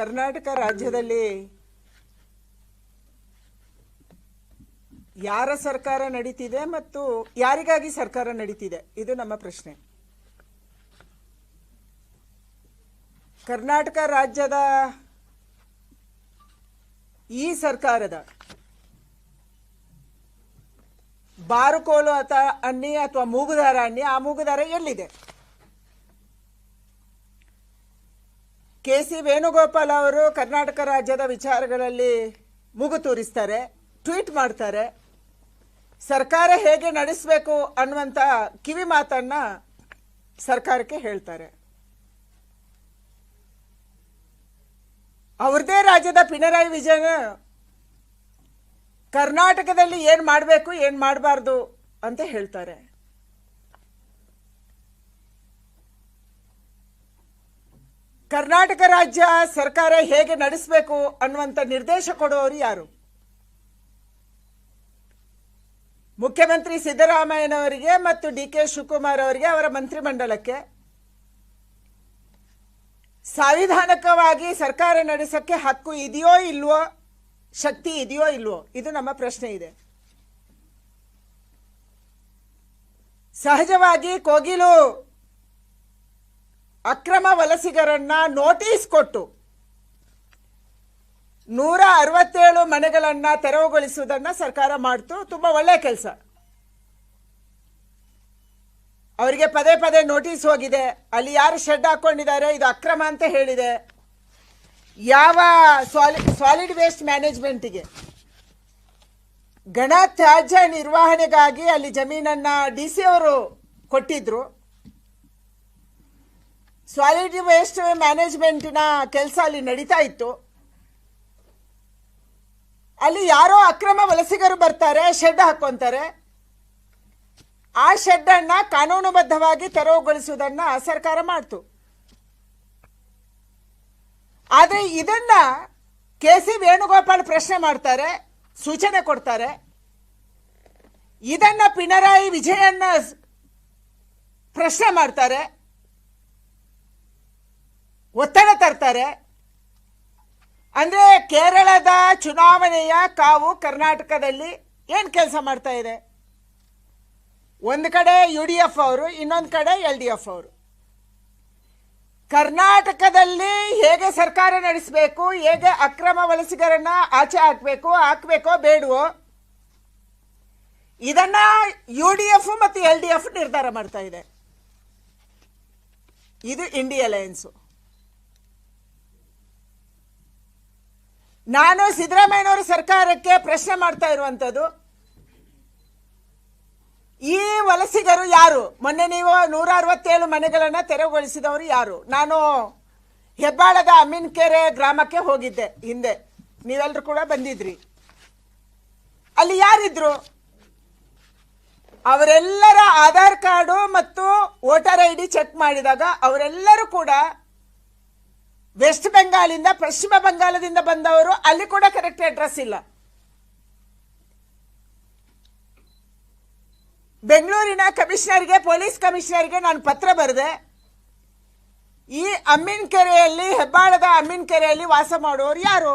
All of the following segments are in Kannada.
ಕರ್ನಾಟಕ ರಾಜ್ಯದಲ್ಲಿ ಯಾರ ಸರ್ಕಾರ ನಡೀತಿದೆ ಮತ್ತು ಯಾರಿಗಾಗಿ ಸರ್ಕಾರ ನಡೀತಿದೆ? ಇದು ನಮ್ಮ ಪ್ರಶ್ನೆ. ಕರ್ನಾಟಕ ರಾಜ್ಯದ ಈ ಸರ್ಕಾರದ ಬಾರುಕೋಲು ಅಥವಾ ಅನ್ನಿ ಅಥವಾ ಮೂಗುದಾರ ಅನ್ನಿ, ಆ ಮೂಗುದಾರ ಎಲ್ಲಿದೆ? ಕೆ ಸಿ ವೇಣುಗೋಪಾಲ್ ಅವರು ಕರ್ನಾಟಕ ರಾಜ್ಯದ ವಿಚಾರಗಳಲ್ಲಿ ಮೂಗು ತೂರಿಸ್ತಾರೆ, ಟ್ವೀಟ್ ಮಾಡ್ತಾರೆ. ಸರ್ಕಾರ ಹೇಗೆ ನಡೆಸಬೇಕು ಅನ್ನುವಂಥ ಕಿವಿ ಮಾತನ್ನ ಸರ್ಕಾರಕ್ಕೆ ಹೇಳ್ತಾರೆ. ಅವ್ರದೇ ರಾಜ್ಯದ ಪಿಣರಾಯಿ ವಿಜಯನ್ ಕರ್ನಾಟಕದಲ್ಲಿ ಏನು ಮಾಡಬೇಕು, ಏನು ಮಾಡಬಾರ್ದು ಅಂತ ಹೇಳ್ತಾರೆ. ಕರ್ನಾಟಕ ರಾಜ್ಯ ಸರ್ಕಾರ ಹೇಗೆ ನಡೆಸಬೇಕು ಅನ್ನುವಂಥ ನಿರ್ದೇಶ ಕೊಡುವವರು ಯಾರು? ಮುಖ್ಯಮಂತ್ರಿ ಸಿದ್ದರಾಮಯ್ಯನವರಿಗೆ ಮತ್ತು ಡಿ ಕೆ ಶಿವಕುಮಾರ್ ಅವರಿಗೆ ಅವರ ಮಂತ್ರಿಮಂಡಲಕ್ಕೆ ಸಾಂವಿಧಾನಿಕವಾಗಿ ಸರ್ಕಾರ ನಡೆಸಕ್ಕೆ ಹಕ್ಕು ಇದೆಯೋ ಇಲ್ವೋ, ಶಕ್ತಿ ಇದೆಯೋ ಇಲ್ವೋ, ಇದು ನಮ್ಮ ಪ್ರಶ್ನೆ ಇದೆ. ಸಹಜವಾಗಿ ಕೋಗಿಲು ಅಕ್ರಮ ವಲಸಿಗರನ್ನ ನೋಟಿಸ್ ಕೊಟ್ಟು ನೂರ ಅರವತ್ತೇಳು ಮನೆಗಳನ್ನ ತೆರವುಗೊಳಿಸುವುದನ್ನ ಸರ್ಕಾರ ಮಾಡ್ತು. ತುಂಬಾ ಒಳ್ಳೆ ಕೆಲಸ. ಅವರಿಗೆ ಪದೇ ಪದೇ ನೋಟಿಸ್ ಹೋಗಿದೆ. ಅಲ್ಲಿ ಯಾರು ಶೆಡ್ ಹಾಕೊಂಡಿದ್ದಾರೆ, ಇದು ಅಕ್ರಮ ಅಂತ ಹೇಳಿದೆ. ಯಾವ ಸಾಲಿ, ಸಾಲಿಡ್ ವೇಸ್ಟ್ ಮ್ಯಾನೇಜ್ಮೆಂಟಿಗೆ ಘನ ತ್ಯಾಜ್ಯ ನಿರ್ವಹಣೆಗಾಗಿ ಅಲ್ಲಿ ಜಮೀನನ್ನ ಡಿ ಸಿ ಅವರು ಕೊಟ್ಟಿದ್ರು. ಸಾಲಿಡ್ ವೇಸ್ಟ್ ಮ್ಯಾನೇಜ್ಮೆಂಟಿನ ಕೆಲಸ ಅಲ್ಲಿ ನಡೀತಾ ಇತ್ತು. ಅಲ್ಲಿ ಯಾರೋ ಅಕ್ರಮ ವಲಸಿಗರು ಬರ್ತಾರೆ ಶೆಡ್ ಹಾಕೊಂತಾರೆ ಆ ಶೆಡ್ ಅನ್ನ ಕಾನೂನುಬದ್ಧವಾಗಿ ತೆರವುಗೊಳಿಸುವುದನ್ನ ಸರ್ಕಾರ ಮಾಡ್ತು. ಆದರೆ ಇದನ್ನ ಕೆ ಸಿ ವೇಣುಗೋಪಾಲ್ ಪ್ರಶ್ನೆ ಮಾಡ್ತಾರೆ, ಸೂಚನೆ ಕೊಡ್ತಾರೆ. ಇದನ್ನ ಪಿಣರಾಯಿ ವಿಜಯನ್ನ ಪ್ರಶ್ನೆ ಮಾಡ್ತಾರೆ. ಒತ್ತಡ ತರ್ತಾರೆ. ಅಂದ್ರೆ ಕೇರಳದ ಚುನಾವಣೆಯ ಕಾವು ಕರ್ನಾಟಕದಲ್ಲಿ ಏನು ಕೆಲಸ ಮಾಡ್ತಾ ಇದೆ? ಒಂದು ಕಡೆ ಯು ಡಿ ಎಫ್ ಅವರು, ಇನ್ನೊಂದು ಕಡೆ ಎಲ್ ಡಿ ಎಫ್ ಅವರು. ಕರ್ನಾಟಕದಲ್ಲಿ ಹೇಗೆ ಸರ್ಕಾರ ನಡೆಸಬೇಕು, ಹೇಗೆ ಅಕ್ರಮ ವಲಸಿಗರನ್ನ ಆಚೆ ಹಾಕಬೇಕು, ಹಾಕಬೇಕೋ ಬೇಡವೋ, ಇದನ್ನ ಯು ಡಿ ಎಫ್ ಮತ್ತು ಎಲ್ ಡಿ ಎಫ್ ನಿರ್ಧಾರ ಮಾಡ್ತಾ ಇದೆ. ಇದು ಇಂಡಿಯಾ ಅಲಯನ್ಸು ನಾನು ಸಿದ್ದರಾಮಯ್ಯನವರ ಸರ್ಕಾರಕ್ಕೆ ಪ್ರಶ್ನೆ ಮಾಡ್ತಾ ಇರುವಂಥದ್ದು. ಈ ವಲಸಿಗರು ಯಾರು? ಮೊನ್ನೆ ನೀವು ನೂರ ಅರವತ್ತೇಳು ಮನೆಗಳನ್ನ ತೆರವುಗೊಳಿಸಿದವರು ಯಾರು? ನಾನು ಹೆಬ್ಬಾಳದ ಅಮೀನ್ಕೆರೆ ಗ್ರಾಮಕ್ಕೆ ಹೋಗಿದ್ದೆ ಹಿಂದೆ. ನೀವೆಲ್ಲರೂ ಕೂಡ ಬಂದಿದ್ರಿ. ಅಲ್ಲಿ ಯಾರಿದ್ರು? ಅವರೆಲ್ಲರ ಆಧಾರ್ ಕಾರ್ಡು ಮತ್ತು ವೋಟರ್ ಐ ಡಿ ಚೆಕ್ ಮಾಡಿದಾಗ ಅವರೆಲ್ಲರೂ ಕೂಡ ವೆಸ್ಟ್ ಬೆಂಗಾಲಿಂದ ಪಶ್ಚಿಮ ಬಂಗಾಳದಿಂದ ಬಂದವರು, ಅಲ್ಲಿ ಕೂಡ ಕರೆಕ್ಟ್ ಅಡ್ರೆಸ್ ಇಲ್ಲ. ಬೆಂಗಳೂರಿನ ಕಮಿಷನರ್ಗೆ ಪೊಲೀಸ್ ಕಮಿಷನರ್ಗೆ ನಾನು ಪತ್ರ ಬರೆದೆ. ಈ ಅಮ್ಮಿನ ಕೆರೆಯಲ್ಲಿ, ಹೆಬ್ಬಾಳದ ಅಮ್ಮಿನ ಕೆರೆಯಲ್ಲಿ ವಾಸ ಮಾಡುವವರು ಯಾರು?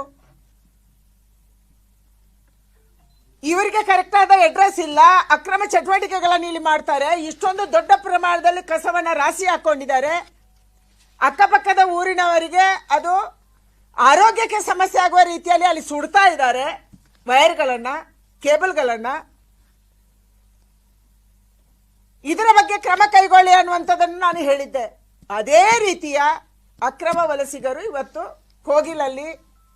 ಇವರಿಗೆ ಕರೆಕ್ಟ್ ಆದ ಅಡ್ರೆಸ್ ಇಲ್ಲ. ಅಕ್ರಮ ಚಟುವಟಿಕೆಗಳನ್ನು ಇಲ್ಲಿ ಮಾಡ್ತಾರೆ. ಇಷ್ಟೊಂದು ದೊಡ್ಡ ಪ್ರಮಾಣದಲ್ಲಿ ಕಸವನ್ನ ರಾಶಿ ಹಾಕೊಂಡಿದ್ದಾರೆ. ಅಕ್ಕಪಕ್ಕದ ಊರಿನವರಿಗೆ ಅದು ಆರೋಗ್ಯಕ್ಕೆ ಸಮಸ್ಯೆ ಆಗುವ ರೀತಿಯಲ್ಲಿ ಅಲ್ಲಿ ಸುಡ್ತಾ ಇದ್ದಾರೆ. ವೈರ್ಗಳನ್ನು, ಕೇಬಲ್ಗಳನ್ನು. ಇದರ ಬಗ್ಗೆ ಕ್ರಮ ಕೈಗೊಳ್ಳಿ ಅನ್ನುವಂಥದ್ದನ್ನು ನಾನು ಹೇಳಿದ್ದೆ. ಅದೇ ರೀತಿಯ ಅಕ್ರಮ ವಲಸಿಗರು ಇವತ್ತು ಕೋಗಿಲಲ್ಲಿ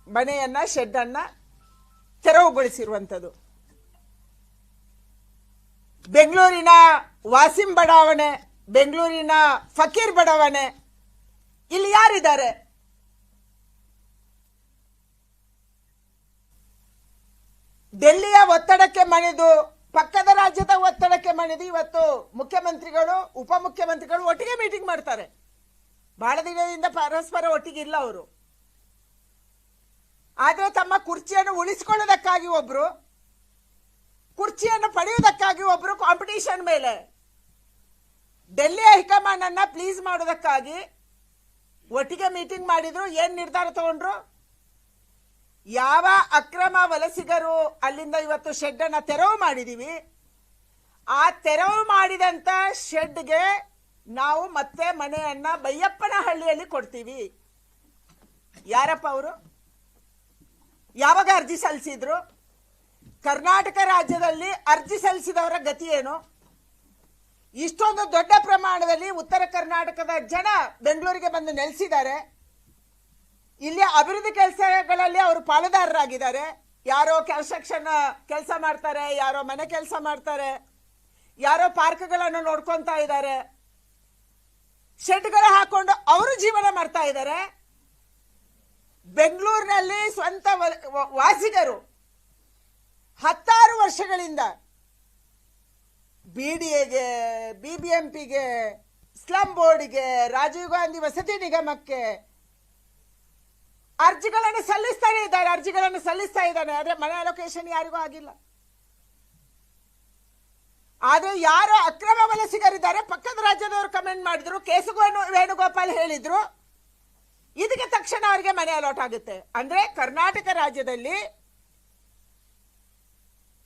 ಮನೆಯನ್ನ ಶೆಡ್ಡನ್ನು ತೆರವುಗೊಳಿಸಿರುವಂಥದ್ದು. ಬೆಂಗಳೂರಿನ ವಾಸಿಂ ಬಡಾವಣೆ, ಬೆಂಗಳೂರಿನ ಫಕೀರ್ ಬಡಾವಣೆ ಇಲ್ಲಿ ಯಾರಿದ್ದಾರೆ? ಡೆಲ್ಲಿಯ ಒತ್ತಡಕ್ಕೆ ಮಣಿದು, ಪಕ್ಕದ ರಾಜ್ಯದ ಒತ್ತಡಕ್ಕೆ ಮಣಿದು ಇವತ್ತು ಮುಖ್ಯಮಂತ್ರಿಗಳು, ಉಪಮುಖ್ಯಮಂತ್ರಿಗಳು ಒಟ್ಟಿಗೆ ಮೀಟಿಂಗ್ ಮಾಡ್ತಾರೆ. ಬಹಳ ದಿನದಿಂದ ಪರಸ್ಪರ ಒಟ್ಟಿಗೆ ಇಲ್ಲ ಅವರು. ಆದರೆ ತಮ್ಮ ಕುರ್ಚಿಯನ್ನು ಉಳಿಸಿಕೊಳ್ಳೋದಕ್ಕಾಗಿ ಒಬ್ರು, ಕುರ್ಚಿಯನ್ನು ಪಡೆಯುವುದಕ್ಕಾಗಿ ಒಬ್ರು ಕಾಂಪಿಟೇಷನ್ ಮೇಲೆ. ಡೆಲ್ಲಿ ಹೈಕಮಾಂಡ್ ಅನ್ನ ಪ್ಲೀಸ್ ಮಾಡೋದಕ್ಕಾಗಿ ಒಟ್ಟಿಗೆ ಮೀಟಿಂಗ್ ಮಾಡಿದ್ರು, ಏನ್ ನಿರ್ಧಾರ ತಗೊಂಡ್ರು? ಯಾವ ಅಕ್ರಮ ವಲಸಿಗರು ಅಲ್ಲಿಂದ ಇವತ್ತು ಶೆಡ್ ಅನ್ನ ತೆರವು ಮಾಡಿದೀವಿ. ಆ ತೆರವು ಮಾಡಿದಂತ ಶೆಡ್ಗೆ ನಾವು ಮತ್ತೆ ಮನೆಯನ್ನ ಬೈಯಪ್ಪನ ಹಳ್ಳಿಯಲ್ಲಿ ಕೊಡ್ತೀವಿ. ಯಾರಪ್ಪ ಅವರು? ಯಾವಾಗ ಅರ್ಜಿ ಸಲ್ಲಿಸಿದ್ರು? ಕರ್ನಾಟಕ ರಾಜ್ಯದಲ್ಲಿ ಅರ್ಜಿ ಸಲ್ಲಿಸಿದವರ ಗತಿ ಏನು? ಇಷ್ಟೊಂದು ದೊಡ್ಡ ಪ್ರಮಾಣದಲ್ಲಿ ಉತ್ತರ ಕರ್ನಾಟಕದ ಜನ ಬೆಂಗಳೂರಿಗೆ ಬಂದು ನೆಲೆಸಿದ್ದಾರೆ. ಇಲ್ಲಿ ಅಭಿವೃದ್ಧಿ ಕೆಲಸಗಳಲ್ಲಿ ಅವರು ಪಾಲುದಾರರಾಗಿದ್ದಾರೆ. ಯಾರೋ ಕನ್ಸ್ಟ್ರಕ್ಷನ್ ಕೆಲಸ ಮಾಡ್ತಾರೆ, ಯಾರೋ ಮನೆ ಕೆಲಸ ಮಾಡ್ತಾರೆ, ಯಾರೋ ಪಾರ್ಕ್ಗಳನ್ನು ನೋಡ್ಕೊಂತಾ ಇದ್ದಾರೆ. ಶೆಡ್ಗಳು ಹಾಕೊಂಡು ಅವರು ಜೀವನ ಮಾಡ್ತಾ ಇದ್ದಾರೆ. ಬೆಂಗಳೂರಿನಲ್ಲಿ ಸ್ವಂತ ವಾಸಿಗರು ಹತ್ತಾರು ವರ್ಷಗಳಿಂದ ಬಿ ಡಿ ಎಗೆ ಬಿ ಬಿ ಎಂ ಪಿಗೆ ಸ್ಲಂ ಬೋರ್ಡ್ಗೆ, ರಾಜೀವ್ ಗಾಂಧಿ ವಸತಿ ನಿಗಮಕ್ಕೆ ಅರ್ಜಿಗಳನ್ನು ಸಲ್ಲಿಸ್ತಾನೆ ಇದ್ದಾರೆ, ಅರ್ಜಿಗಳನ್ನು ಸಲ್ಲಿಸ್ತಾ ಇದ್ದಾನೆ. ಆದ್ರೆ ಮನೆ ಅಲೊಕೇಶನ್ ಯಾರಿಗೂ ಆಗಿಲ್ಲ. ಆದ್ರೆ ಯಾರು ಅಕ್ರಮ ವಲಸಿಗರಿದ್ದಾರೆ, ಪಕ್ಕದ ರಾಜ್ಯದವರು ಕಮೆಂಟ್ ಮಾಡಿದ್ರು, ಕೇಸು ವೇಣುಗೋಪಾಲ್ ಹೇಳಿದ್ರು. ಇದಕ್ಕೆ ತಕ್ಷಣ ಅವರಿಗೆ ಮನೆ ಅಲಾಟ್ ಆಗುತ್ತೆ. ಅಂದ್ರೆ ಕರ್ನಾಟಕ ರಾಜ್ಯದಲ್ಲಿ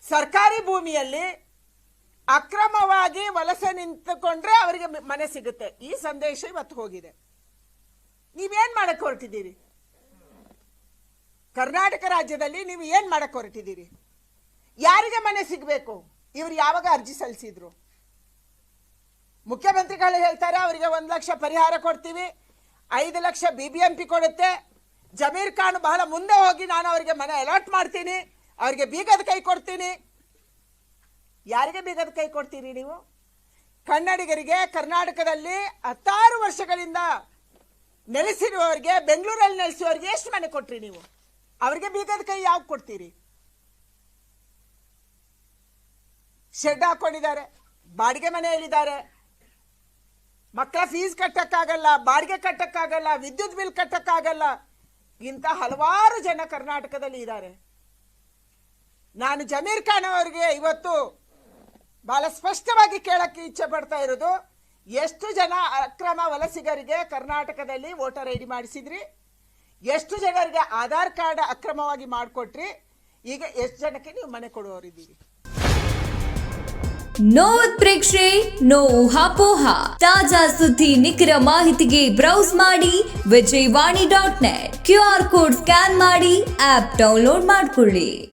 ಸರ್ಕಾರಿ ಭೂಮಿಯಲ್ಲಿ ಅಕ್ರಮವಾಗಿ ವಲಸೆ ನಿಂತುಕೊಂಡ್ರೆ ಅವರಿಗೆ ಮನೆ ಸಿಗುತ್ತೆ. ಈ ಸಂದೇಶ ಇವತ್ತು ಹೋಗಿದೆ. ನೀವೇನ್ ಮಾಡಕ್ ಹೊರಟಿದ್ದೀರಿ? ಕರ್ನಾಟಕ ರಾಜ್ಯದಲ್ಲಿ ನೀವು ಏನ್ ಮಾಡಕ್ ಹೊರಟಿದ್ದೀರಿ? ಯಾರಿಗೆ ಮನೆ ಸಿಗಬೇಕು? ಇವ್ರು ಯಾವಾಗ ಅರ್ಜಿ ಸಲ್ಲಿಸಿದ್ರು? ಮುಖ್ಯಮಂತ್ರಿಗಳು ಹೇಳ್ತಾರೆ, ಅವರಿಗೆ ಒಂದು ಲಕ್ಷ ಪರಿಹಾರ ಕೊಡ್ತೀವಿ. ಐದು lakh B B M P ಕೊಡುತ್ತೆ. ಜಮೀರ್ ಖಾನ್ ಬಹಳ ಮುಂದೆ ಹೋಗಿ ನಾನು ಅವರಿಗೆ ಮನೆ ಅಲಾಟ್ ಮಾಡ್ತೀನಿ. ಅವರಿಗೆ ಬೀಗದ ಕೈ ಕೊಡ್ತೀನಿ. ಯಾರಿಗೆ ಬೀಗದ ಕೈ ಕೊಡ್ತೀರಿ ನೀವು? ಕನ್ನಡಿಗರಿಗೆ ಕರ್ನಾಟಕದಲ್ಲಿ ಹತ್ತಾರು ವರ್ಷಗಳಿಂದ ನೆಲೆಸಿರುವವರಿಗೆ, ಬೆಂಗಳೂರಲ್ಲಿ ನೆಲೆಸಿರುವವರಿಗೆ ಎಷ್ಟು ಮನೆ ಕೊಟ್ರಿ ನೀವು? ಅವರಿಗೆ ಬೀಗದ ಕೈ ಯಾವ ಕೊಡ್ತೀರಿ? ಶೆಡ್ ಹಾಕೊಂಡಿದ್ದಾರೆ, ಬಾಡಿಗೆ ಮನೆಯಲ್ಲಿದ್ದಾರೆ. ಮಕ್ಕಳ ಫೀಸ್ ಕಟ್ಟಕ್ಕಾಗಲ್ಲ, ಬಾಡಿಗೆ ಕಟ್ಟಕ್ಕಾಗಲ್ಲ, ವಿದ್ಯುತ್ ಬಿಲ್ ಕಟ್ಟಕ್ಕಾಗಲ್ಲ. ಇಂಥ ಹಲವಾರು ಜನ ಕರ್ನಾಟಕದಲ್ಲಿ ಇದ್ದಾರೆ. ನಾನು ಜಮೀರ್ ಖಾನ್ ಅವರಿಗೆ ಇವತ್ತು ಬಹಳ ಸ್ಪಷ್ಟವಾಗಿ ಕೇಳಕ್ಕೆ ಇಚ್ಛೆ ಪಡ್ತಾ ಇರೋದು, ಎಷ್ಟು ಜನ ಅಕ್ರಮ ವಲಸಿಗರಿಗೆ ಕರ್ನಾಟಕದಲ್ಲಿ ವೋಟರ್ ಐ ಡಿ ಮಾಡಿಸಿದ್ರಿ? ಎಷ್ಟು ಜನರಿಗೆ ಆಧಾರ್ ಕಾರ್ಡ್ ಅಕ್ರಮವಾಗಿ ಮಾಡಿಕೊಟ್ರಿ? ಈಗ ಎಷ್ಟು ಜನಕ್ಕೆ ನೀವು ಮನೆ ಕೊಡುವವರಿದ್ದೀರಿ ನೋ ಉತ್ಪ್ರೇಕ್ಷೆ ನೋ ಊಹಾಪೋಹ ತಾಜಾ ಸುದ್ದಿ ನಿಖರ ಮಾಹಿತಿಗೆ ಬ್ರೌಸ್ ಮಾಡಿ Vijayavani dot net. Q R code scan ಮಾಡಿ ಆಪ್ ಡೌನ್ಲೋಡ್ ಮಾಡಿಕೊಳ್ಳಿ.